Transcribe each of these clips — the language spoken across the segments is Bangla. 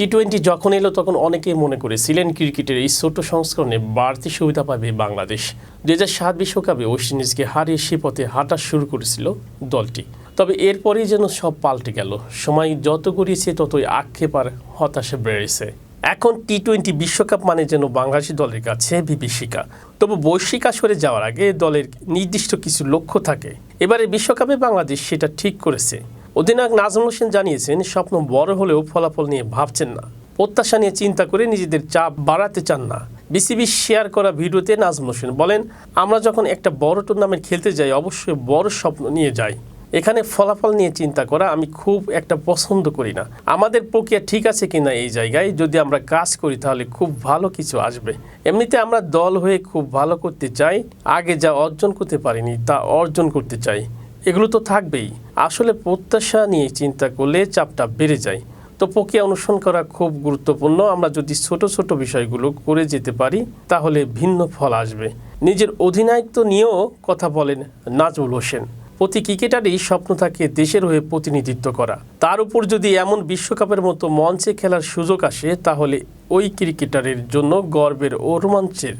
টি টোয়েন্টি যখন এলো, তখন অনেকেই মনে করেছিলেন ক্রিকেটের এই ছোট সংস্করণে বাড়তি সুবিধা পাবে বাংলাদেশ। দু হাজার সাত বিশ্বকাপে ওয়েস্ট ইন্ডিজকে হারিয়ে সে পথে হাঁটা শুরু করেছিল দলটি। তবে এরপরেই যেন সব পাল্টে গেল। সময় যত গড়িয়েছে, ততই আক্ষেপ আর হতাশা বেড়েছে এখন টি টোয়েন্টি বিশ্বকাপ মানে যেন বাংলাদেশি দলের কাছে বিভীষিকা। তবু বৈশ্বিক আসরে যাওয়ার আগে দলের নির্দিষ্ট কিছু লক্ষ্য থাকে। এবারে বিশ্বকাপে বাংলাদেশ সেটা ঠিক করেছে। অধিনায়ক নাজমুল হোসেন জানিয়েছেন, স্বপ্ন বড় হলেও ফলাফল নিয়ে ভাবছেন না। প্রত্যাশা নিয়ে চিন্তা করে নিজেদের চাপ বাড়াতে চান না। বিসিবি শেয়ার করা ভিডিওতে নাজমুল হোসেন বলেন, আমরা যখন একটা বড় টুর্নামেন্ট খেলতে যাই, অবশ্যই বড় স্বপ্ন নিয়ে যাই। এখানে ফলাফল নিয়ে চিন্তা করা আমি খুব একটা পছন্দ করি না। আমাদের প্রক্রিয়া ঠিক আছে কিনা এই জায়গায়, যদি আমরা কাজ করি তাহলে খুব ভালো কিছু আসবে। এমনিতে আমরা দল হয়ে খুব ভালো করতে চাই, আগে যা অর্জন করতে পারিনি তা অর্জন করতে চাই। এগুলো তো থাকবেই। আসলে প্রত্যাশা নিয়ে চিন্তা করলে চাপটা বেড়ে যায়। তো প্রক্রিয়া অনুসরণ করা খুব গুরুত্বপূর্ণ। আমরা যদি ছোট ছোট বিষয়গুলো করে যেতে পারি, তাহলে ভিন্ন ফল আসবে। নিজের অধিনায়িত্ব নিয়েও কথা বলেন নাজমুল হোসেন। প্রতি ক্রিকেটারই স্বপ্ন থাকে দেশের হয়ে প্রতিনিধিত্ব করা। তার উপর যদি এমন বিশ্বকাপের মতো মঞ্চে খেলার সুযোগ আসে, তাহলে ওই ক্রিকেটারের জন্য গর্বের ও রোমাঞ্চের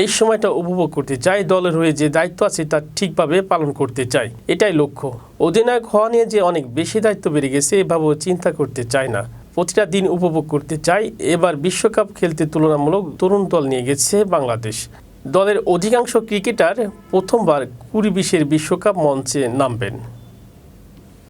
এই সময়টা উপভোগ করতে চাই, দলের হয়ে যে দায়িত্ব আছে তা ঠিকভাবে পালন করতে চাই। এটাই লক্ষ্য। অধিনায়ক হওয়া নিয়ে যে অনেক বেশি দায়িত্ব বেড়ে গেছে, এভাবেও চিন্তা করতে চায় না। প্রতিটা দিন উপভোগ করতে চাই। এবার বিশ্বকাপ খেলতে তুলনামূলক তরুণ দল নিয়ে গেছে বাংলাদেশ। দলের অধিকাংশ ক্রিকেটার প্রথমবার কুড়ি বিশের বিশ্বকাপ মঞ্চে নামবেন।